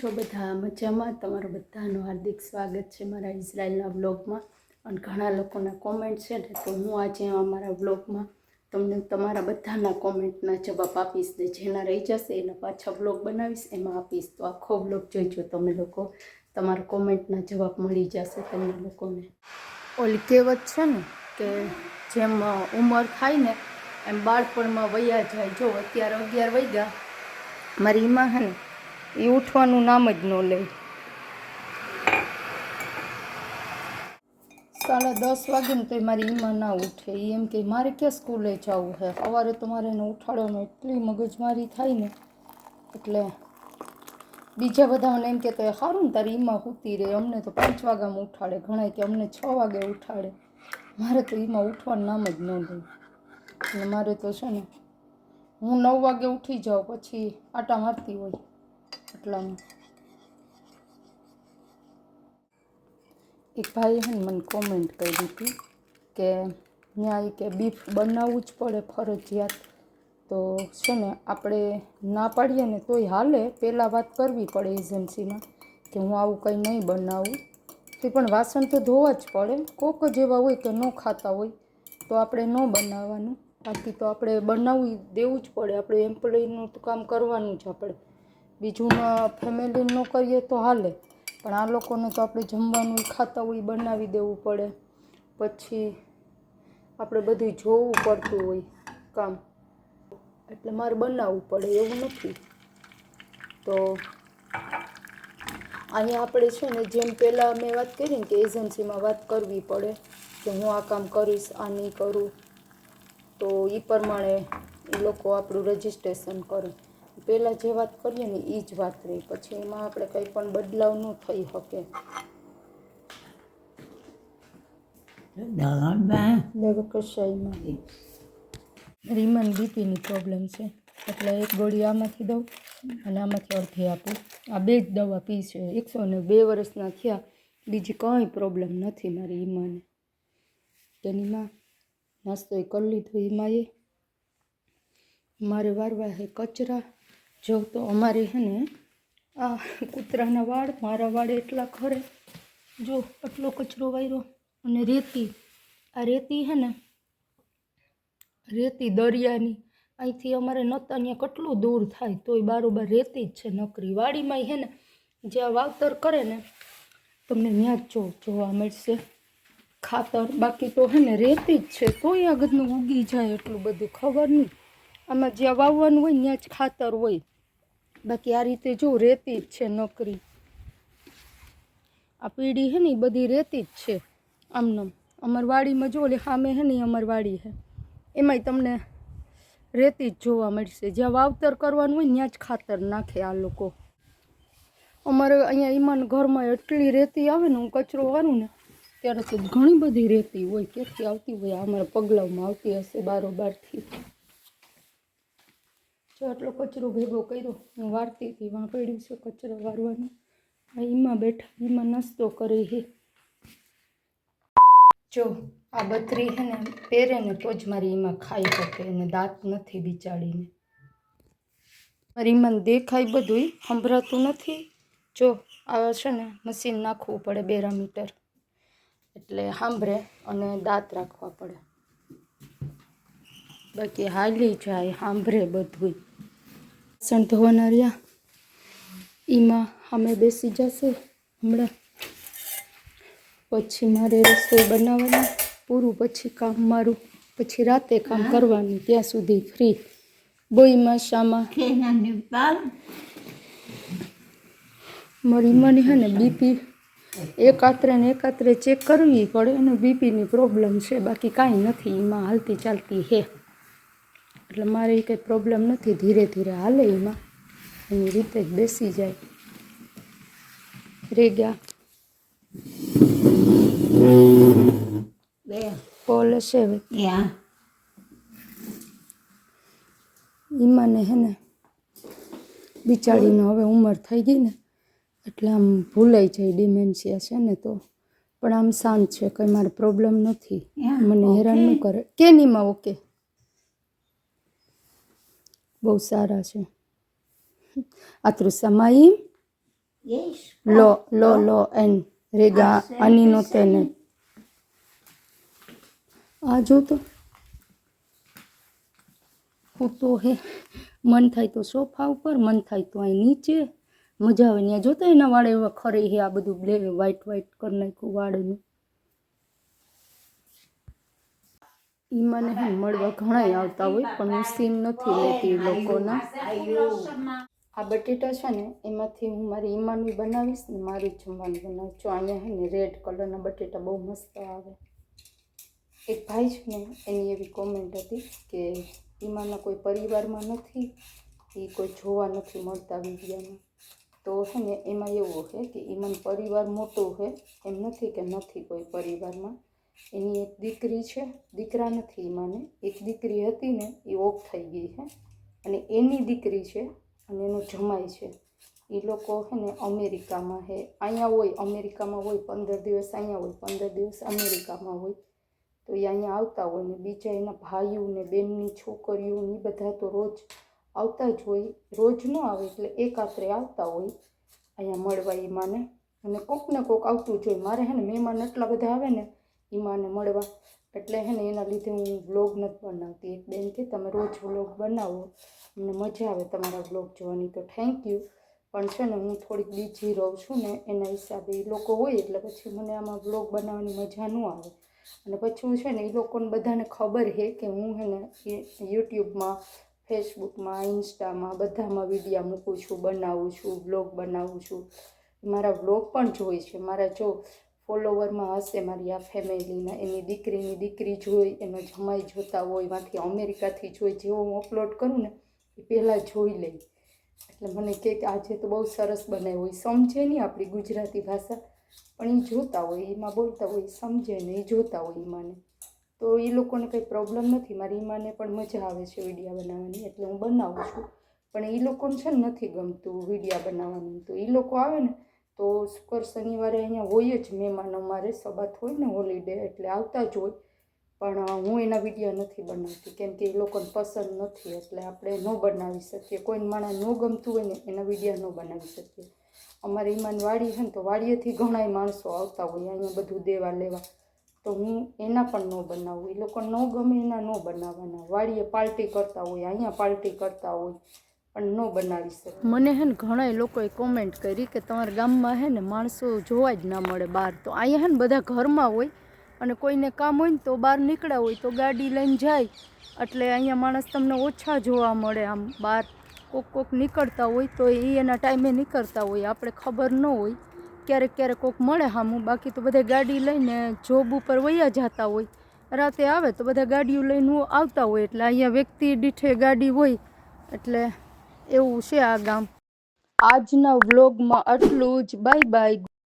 છો બધા? મજામાં? તમારું બધાનું હાર્દિક સ્વાગત છે મારા ઇઝરાયલના બ્લોગમાં અને ઘણા લોકોના કોમેન્ટ છે ને, તો હું આજે અમારા બ્લોગમાં તમને તમારા બધાના કોમેન્ટના જવાબ આપીશ ને જેના રહી જશે એના પાછા બ્લોગ બનાવીશ, એમાં આપીશ. તો આખો બ્લોગ જોઈજો તમે લોકો. તમારા કોમેન્ટના જવાબ મળી જશે તમને લોકોને. ઓલી કહેવત છે ને કે જેમ ઉંમર થાય ને, એમ બાળપણમાં વયા જાય. જો અત્યારે અગિયાર વૈગા મારી ઈમાં હે ને એ ઉઠવાનું નામ જ ન લે. સાડા દસ વાગે ને તો મારી ઈમાં ના ઉઠે. એ એમ કે, મારે ક્યાં સ્કૂલે જવું છે? સવારે તો મારે એને ઉઠાડવાનું એટલી મગજમારી થાય ને. એટલે બીજા બધાને એમ કે, તો સારું ને તારી ઈમાં સૂતી રહે અમને તો પાંચ વાગ્યામાં ઉઠાડે. ઘણા કે અમને છ વાગે ઉઠાડે. મારે તો એમાં ઉઠવાનું નામ જ ન લે. મારે તો છે ને, હું નવ વાગે ઉઠી જાઉં, પછી આટા મારતી હોય. એટલામાં એક ભાઈએ હે ને મને કોમેન્ટ કરી હતી કે ન્યાય કે બીફ બનાવવું જ પડે ફરજિયાત. તો છે ને, આપણે ના પાડીએ ને તોય હાલે. પહેલાં વાત કરવી પડે એજન્સીમાં કે હું આવું કંઈ નહીં બનાવું. તે પણ વાસણ તો ધોવા જ પડે. કોક જ એવા હોય કે ન ખાતા હોય, તો આપણે ન બનાવવાનું. બાકી તો આપણે બનાવવી દેવું જ પડે. આપણે એમ્પ્લોયનું તો કામ કરવાનું જ આપણે. બીજું ફેમિલીનું કરીએ તો હાલે. પણ આ લોકોને તો આપણે જમવાનું ખાતા હોય બનાવી દેવું પડે. પછી આપણે બધું જોવું પડતું હોય કામ. એટલે મારે બનાવવું પડે, એવું નથી. તો અહીંયા આપણે છે ને જેમ પહેલાં મેં વાત કરી ને કે એજન્સીમાં વાત કરવી પડે કે હું આ કામ કરીશ, આ નહીં કરું. તો એ પ્રમાણે એ લોકો આપણું રજિસ્ટ્રેશન કરે. પહેલાં જે વાત કરીએ ને એ જ વાત રહી. પછી એમાં આપણે કંઈ પણ બદલાવ ન થઈ શકે. કશાયમાં? રીમન બીપીની પ્રોબ્લેમ છે. એટલે એક ગોળી આમાંથી દઉં અને આમાંથી અડધી આપું. આ બે જ દવા પી છે. એકસો ને બે વર્ષના થયા. બીજી કંઈ પ્રોબ્લેમ નથી મારી ઈમાને. તેની માં નાસ્તો કરી લીધો ઈમાએ. મારે વારવા હે કચરા. જો તો અમારે હે ને, આ કૂતરાના વાળ, મારા વાળ એટલા ખરે. જો, આટલો કચરો વાર્યો અને રેતી. આ રેતી હે ને, રેતી દરિયાની. અહીંથી અમારે નતા અહીંયા કેટલું દૂર થાય, તોય બારોબાર રેતી જ છે નકરી. વાડીમાં હે ને, જ્યાં વાવતર કરે ને, તમને ત્યાં જો જોવા મળશે. ખાતર, બાકી તો હે ને રેતી જ છે, તોય આગળનું ઉગી જાય એટલું બધું ખબર નહીં. આમાં જ્યાં વાવવાનું હોય ત્યાં જ ખાતર હોય. બાકી આ રીતે જો રેતી જ છે નોકરી. આ પીડી હે ને એ બધી રેતી જ છે આમનામ. અમરવાડીમાં જો ઓલી સામે હે ને અમરવાડી હે. એમાંય તમને રેતી જ જોવા મળશે. જ્યાં વાવતર કરવાનું હોય ત્યાં જ ખાતર નાખે આ લોકો. અમારે અહીંયા ઈમાન ઘરમાં એટલી રેતી આવે ને, હું કચરો વારું ને, ત્યારે તો ઘણી બધી રેતી હોય. ક્યાંથી આવતી હોય? અમારા પગલામાં આવતી હશે બારોબારથી. જો આટલો કચરો ભેગો કર્યો, હું વારતી હતી વાં છે કચરો વારવાનું. આ ઈમાં બેઠા, ઈમાં નાસ્તો કરે હે જો, આ બત્રી છે ને, પહેરે ને તો જ મારી ઈમાં ખાઈ શકે અને દાંત નથી બિચાડીને મારી એમાં દેખાય બધું સંભળાતું નથી. જો, આ છે ને, મશીન નાખવું પડે બેરા મીટર એટલે સાંભળે અને દાંત રાખવા પડે. બાકી હાલી જાય સાંભળે બધું વાસણ ધોવાના રહ્યા એમાં અમે બેસી જશે હમણાં. પછી મારે રસોઈ બનાવવાની પૂરું પછી કામ મારું પછી રાતે કામ કરવાનું ત્યાં સુધી ફ્રી. બોઈમાં શામાં મારી મને હે ને બીપી એકાત્રે ને એકાત્રે ચેક કરવી પડે અને બીપીની પ્રોબ્લેમ છે બાકી કાંઈ નથી એમાં હાલતી ચાલતી હે. એટલે મારે એ કંઈ પ્રોબ્લેમ નથી ધીરે ધીરે હાલે એમાં. એની રીતે જ બેસી જાય. રે ગયા. કોલ હશે ઈમાને હે ને બિચારીને હવે ઉંમર થઈ ગઈ ને એટલે આમ ભૂલાઈ જાય ડિમેન્શિયા છે ને તો. પણ આમ શાંત છે કંઈ મારે પ્રોબ્લેમ નથી. મને હેરાન ન કરે. કેનીમાં ઓકે બહુ સારા છે. આતરું સમાઈ લો લો લો. એન રેગા અનીનો તેને. આ જો તો. હું તો હે મન થાય તો સોફા ઉપર મન થાય તો અહીં નીચે. મજા આવે ત્યાં જોતા એના વાળે એવા ખરે હે આ બધું બ્લે વ્હાઈટ વ્હાઈટ કરી નાખ્યું વાળનું. ઈ મને મળવા ઘણાય આવતા હોય, પણ હું સીમ નથી લેતી લોકોના. આ બટેટા છે ને, એમાંથી હું મારી ઈમાનવી બનાવીશ ને મારી જમવાનું બનાવું. છું અહીંયા હે ને રેડ કલરના બટેટા બહુ મસ્ત આવે. એક ભાઈ છે ને, એની એવી કોમેન્ટ હતી કે ઈમાના કોઈ પરિવારમાં નથી એ કોઈ જોવા નથી મળતા વિડીયામાં. તો છે ને, એમાં એવું છે કે ઈમાન પરિવાર મોટો છે એમ નથી કે નથી કોઈ પરિવારમાં. એની એક દીકરી છે, દીકરા નથી માને એક દીકરી હતી ને, એ ઓફ થઈ ગઈ છે અને એની દીકરી છે અને એનો જમાઈ છે. એ લોકો છે ને અમેરિકામાં છે અહીંયા હોય, અમેરિકામાં હોય, પંદર દિવસ અહીંયા હોય, પંદર દિવસ અમેરિકામાં હોય. તો એ અહીંયા આવતા હોય ને, બીજા એના ભાઈઓ ને, બેનની છોકરીઓ એ બધા તો રોજ આવતા જ હોય. રોજ ન આવે એટલે એકાત્રે આવતા હોય. અહીંયા મળવા એ માને અને કોક ને કોક આવતું જ હોય. મારે હે ને મહેમાન એટલા બધા આવે ને ઈમાને મળવા. એટલે હે ને એના લીધે હું વ્લોગ નથી બનાવતી. એક બેન કે, તમે રોજ વ્લોગ બનાવો. મને મજા આવે તમારા વ્લોગ જોવાની. તો થેન્ક યુ પણ છે ને હું થોડીક બીજી રહું છું ને, એના હિસાબે એ લોકો હોય એટલે પછી મને આમાં વ્લોગ બનાવવાની મજા ન આવે. અને પછી હું છે ને એ લોકોને બધાને ખબર છે કે હું છે ને યુટ્યુબમાં, ફેસબુકમાં, ઇન્સ્ટામાં બધામાં વિડીયા મૂકું છું, બનાવું છું, વ્લોગ બનાવું છું. મારા વ્લોગ પણ જોઈ છે. મારા જો ફોલોવરમાં હશે મારી આ ફેમિલીના એની દીકરીની દીકરી જોઈ, એનો જમાઈ જોતા હોય, એમાંથી અમેરિકાથી જોઈ, જેવો હું અપલોડ કરું ને, એ પહેલાં જોઈ લઈ. એટલે મને કહે કે આજે તો બહુ સરસ બનાવ્યો હોય. સમજે નહીં આપણી ગુજરાતી ભાષા, પણ એ જોતા હોય, એમાં બોલતા હોય સમજે ને એ જોતા હોય એમાંને તો એ લોકોને કંઈ પ્રોબ્લેમ નથી. મારી ઈમાને પણ મજા આવે છે વિડીયા બનાવવાની, એટલે હું બનાવું છું. પણ એ લોકોને છે ને નથી ગમતું વિડીયા બનાવવાનું. તો એ લોકો આવે ને તો શુક્ર શનિવારે અહીંયા હોય જ મહેમાન અમારે સબાત હોય ને હોલિડે એટલે આવતા જ હોય. પણ હું એના વીડિયો નથી બનાવતી, કેમ કે એ લોકોને પસંદ નથી, એટલે આપણે ન બનાવી શકીએ. કોઈને માણસ ન ગમતું હોય ને, એના વીડિયો ન બનાવી શકીએ. અમારે ઈમાન વાડી છે ને, તો વાડીએથી ઘણાય માણસો આવતા હોય, અહીંયા બધું દેવા લેવા. તો હું એના પણ ન બનાવું. એ લોકો ન ગમે એના ન બનાવવાના. વાડીએ પાર્ટી કરતા હોય, અહીંયા પાર્ટી કરતા હોય. પણ ન બનાવી શકે. મને હે ને ઘણા લોકોએ કોમેન્ટ કરી કે તમારા ગામમાં હે ને માણસો જોવા જ ના મળે બહાર. તો અહીંયા હે ને બધા ઘરમાં હોય અને કોઈને કામ હોય ને તો બહાર નીકળ્યા હોય તો ગાડી લઈને જાય. એટલે અહીંયા માણસ તમને ઓછા જોવા મળે આમ બહાર. કોક કોક નીકળતા હોય તો એ એના ટાઈમે નીકળતા હોય, આપણે ખબર ન હોય. ક્યારેક ક્યારેક કોક મળે હામું, બાકી તો બધા ગાડી લઈને જોબ ઉપર વયા જતા હોય. રાતે આવે તો બધા ગાડીઓ લઈને આવતા હોય, એટલે અહીંયા વ્યક્તિ દીઠે ગાડી હોય. એટલે એવું છે આ ગામ. આજના વ્લોગમાં આટલું જ. Bye bye.